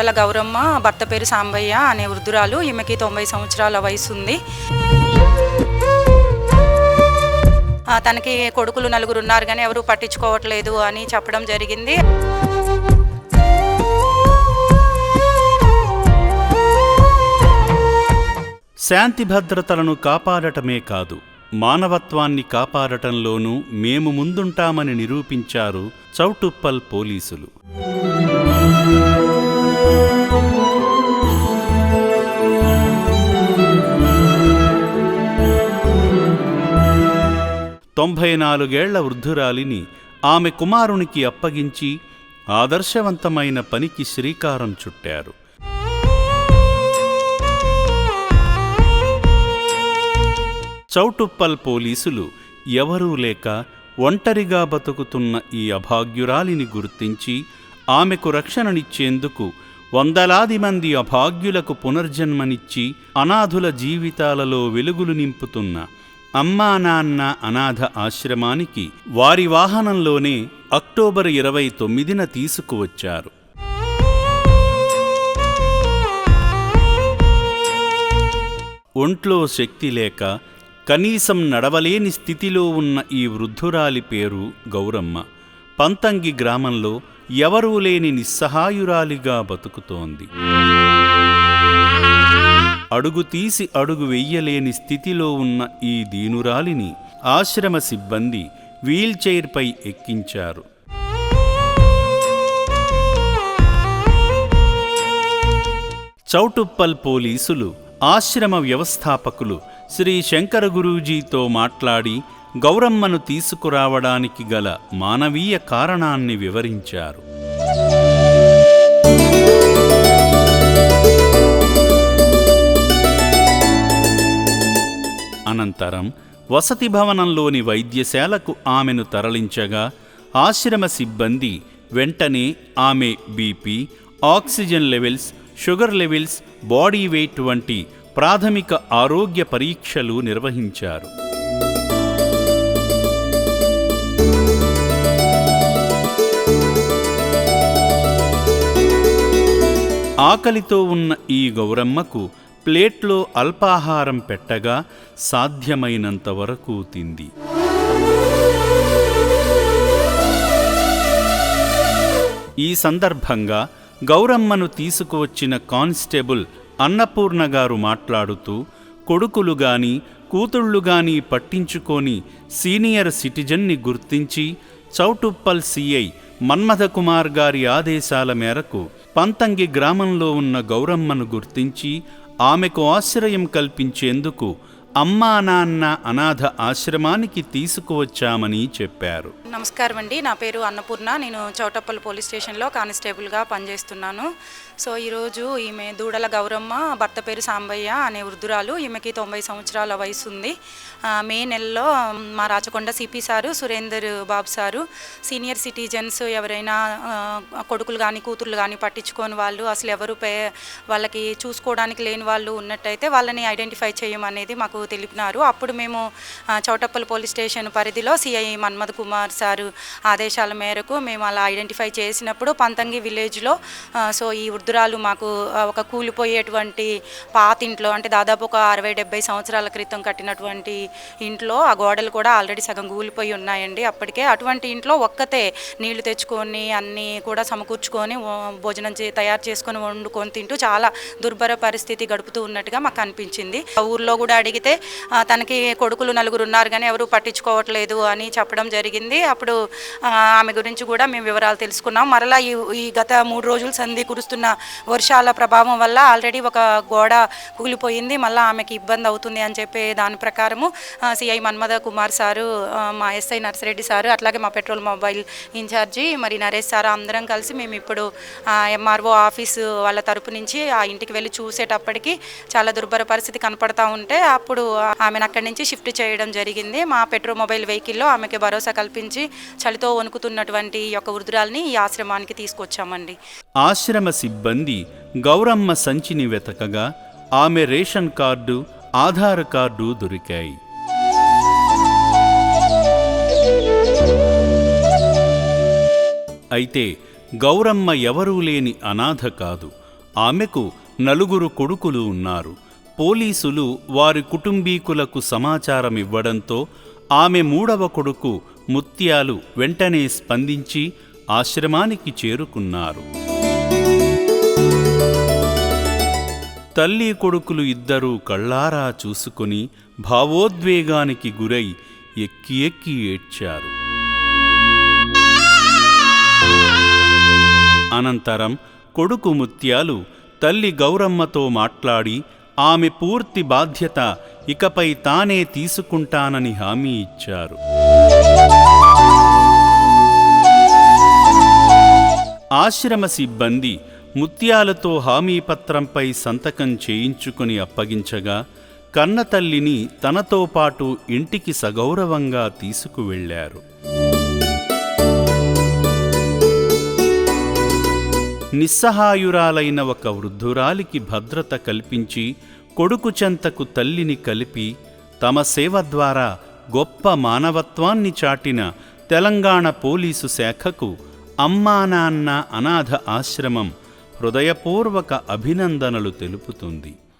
కోడల గౌరమ్మ భర్త పేరు సాంబయ్య అనే వృద్ధురాలు ఈమెకి తొంభై సంవత్సరాల వయసు ఉంది ఆ, తనకి కొడుకులు నలుగురు ఉన్నారు కానీ ఎవరు పట్టించుకోవట్లేదు అని చెప్పడం జరిగింది. శాంతి భద్రతలను కాపాడటమే కాదు మానవత్వాన్ని కాపాడటంలోనూ మేము ముందుంటామని నిరూపించారు చౌటుప్పల్ పోలీసులు. తొంభై నాలుగేళ్ళ వృద్ధురాలిని ఆమె కుమారునికి అప్పగించి ఆదర్శవంతమైన పనికి శ్రీకారం చుట్టారు. చౌటుప్పల్ పోలీసులు ఎవరూ లేక ఒంటరిగా బతుకుతున్న ఈ అభాగ్యురాలిని గుర్తించి ఆమెకు రక్షణనిచ్చేందుకు వందలాది మంది అభాగ్యులకు పునర్జన్మనిచ్చి అనాథుల జీవితాలలో వెలుగులు నింపుతున్న అమ్మా నాన్న అనాథ ఆశ్రమానికి వారి వాహనంలోనే అక్టోబర్ ఇరవై తొమ్మిదిన తీసుకువచ్చారు. ఒంట్లో శక్తి లేక కనీసం నడవలేని స్థితిలో ఉన్న ఈ వృద్ధురాలి పేరు గౌరమ్మ. పంతంగి గ్రామంలో ఎవరూ లేని నిస్సహాయురాలిగా బతుకుతోంది. అడుగు తీసి అడుగు వెయ్యలేని స్థితిలో ఉన్న ఈ దీనురాలిని ఆశ్రమ సిబ్బంది వీల్చైర్పై ఎక్కించారు. చౌటుప్పల్ పోలీసులు ఆశ్రమ వ్యవస్థాపకులు శ్రీ శంకర గురూజీతో మాట్లాడి గౌరమ్మను తీసుకురావడానికి గల మానవీయ కారణాన్ని వివరించారు. అనంతరం వసతి భవనంలోని వైద్యశాలకు ఆమెను తరలించగా ఆశ్రమ సిబ్బంది వెంటనే ఆమె BP oxygen levels sugar levels body weight వంటి ప్రాథమిక ఆరోగ్య పరీక్షలు నిర్వహించారు. ఆకలితో ఉన్న ఈ గౌరమ్మకు ప్లేట్లో అల్పాహారం పెట్టగా సాధ్యమైనంత వరకు తింది. ఈ సందర్భంగా గౌరమ్మను తీసుకువచ్చిన కానిస్టేబుల్ అన్నపూర్ణ గారు మాట్లాడుతూ కొడుకులు గాని కూతుళ్ళు గాని పట్టించుకొని సీనియర్ సిటిజన్ని గుర్తించి చౌటుప్పల్ సిఐ మన్మథకుమార్ గారి ఆదేశాల మేరకు పంతంగి గ్రామంలో ఉన్న గౌరమ్మను గుర్తించి ఆమెకు ఆశ్రయం కల్పించేందుకు అమ్మా నాన్న అనాథ ఆశ్రమానికి తీసుకువచ్చామని చెప్పారు. నమస్కారం అండి. నా పేరు అన్నపూర్ణ. నేను చౌటప్పల్ పోలీస్ స్టేషన్లో కానిస్టేబుల్గా పనిచేస్తున్నాను. సో ఈరోజు ఈమె దూడల గౌరమ్మ భర్త పేరు సాంబయ్య అనే వృద్ధురాలు. ఈమెకి తొంభై సంవత్సరాల వయసు ఉంది మే నెలలో మా Rachakonda CP sir Surender Babu sir senior citizens ఎవరైనా కొడుకులు కానీ కూతుర్లు కానీ పట్టించుకోని వాళ్ళు అసలు ఎవరు పే వాళ్ళకి చూసుకోవడానికి లేని వాళ్ళు ఉన్నట్టయితే వాళ్ళని ఐడెంటిఫై చేయమనేది మాకు తెలిపినారు. అప్పుడు మేము ఆ, చౌటప్పల్ పోలీస్ స్టేషన్ పరిధిలో సిఐ మన్మథ్ కుమార్ సారు ఆదేశాల మేరకు మేము అలా ఐడెంటిఫై చేసినప్పుడు పంతంగి విలేజ్లో సో ఈ వృద్ధురాలు మాకు ఒక కూలిపోయేటువంటి పాత ఇంట్లో అంటే దాదాపు ఒక అరవై డెబ్బై సంవత్సరాల క్రితం కట్టినటువంటి ఇంట్లో ఆ గోడలు కూడా ఆల్రెడీ సగం కూలిపోయి ఉన్నాయండి. అప్పటికే అటువంటి ఇంట్లో ఒక్కతే నీళ్ళు తెచ్చుకొని అన్నీ కూడా సమకూర్చుకొని భోజనం చే తయారు చేసుకొని వండుకొని తింటూ చాలా దుర్భర పరిస్థితి గడుపుతూ ఉన్నట్టుగా మాకు అనిపించింది. ఊర్లో కూడా అడిగితే తనకి కొడుకులు నలుగురు ఉన్నారు కానీ ఎవరు పట్టించుకోవట్లేదు అని చెప్పడం జరిగింది. అప్పుడు ఆమె గురించి కూడా మేము వివరాలు తెలుసుకున్నాం. మరలా ఈ ఈ గత మూడు రోజులు సంధి కురుస్తున్న వర్షాల ప్రభావం వల్ల ఆల్రెడీ ఒక గోడ కూలిపోయింది మళ్ళీ ఆమెకి ఇబ్బంది అవుతుంది అని చెప్పే దాని ప్రకారము సిఐ మన్మథ కుమార్ సారు మా ఎస్ఐ నర్సిరెడ్డి సారు అట్లాగే మా పెట్రోల్ మొబైల్ ఇన్ఛార్జి మరి నరేష్ సార్ అందరం కలిసి మేము ఇప్పుడు ఎంఆర్ఓ ఆఫీసు వాళ్ళ తరపు నుంచి ఆ ఇంటికి వెళ్ళి చూసేటప్పటికి చాలా దుర్భర పరిస్థితి కనపడతా ఉంటే అప్పుడు ఆమెను అక్కడి నుంచి షిఫ్ట్ చేయడం జరిగింది. మా పెట్రోల్ మొబైల్ వెహికల్లో ఆమెకి భరోసా కల్పించి చలితో వణుకుతున్నటువంటి ఈ యొక్క వృద్ధురాల్ని ఈ ఆశ్రమానికి తీసుకొచ్చామండి. ఆశ్రమ సిబ్బంది గౌరమ్మ సంచిని వెతకగా ఆమె రేషన్ కార్డు ఆధార్ కార్డు దొరికాయి. అయితే గౌరమ్మ ఎవరూ లేని అనాథ కాదు. ఆమెకు నలుగురు కొడుకులు ఉన్నారు. పోలీసులు వారి కుటుంబీకులకు సమాచారం ఇవ్వడంతో ఆమె మూడవ కొడుకు ముత్యాలు వెంటనే స్పందించి ఆశ్రమానికి చేరుకున్నారు. తల్లి కొడుకులు ఇద్దరూ కళ్ళారా చూసుకుని భావోద్వేగానికి గురై ఎక్కి ఎక్కి ఏడ్చారు. అనంతరం కొడుకు ముత్యాలు తల్లి గౌరమ్మతో మాట్లాడి ఆమె పూర్తి బాధ్యత ఇకపై తానే తీసుకుంటానని హామీ ఇచ్చారు. ఆశ్రమ సిబ్బంది ముత్యాలతో హామీపత్రంపై సంతకం చేయించుకుని అప్పగించగా కన్నతల్లిని తనతో పాటు ఇంటికి సగౌరవంగా తీసుకువెళ్ళారు. నిస్సహాయురాలైన ఒక వృద్ధురాలికి భద్రత కల్పించి కొడుకు చెంతకు తల్లిని కలిపి తమ సేవ ద్వారా గొప్ప మానవత్వాన్ని చాటిన తెలంగాణ పోలీసు శాఖకు అమ్మా నాన్న అనాథ ఆశ్రమం హృదయపూర్వక అభినందనలు తెలుపుతుంది.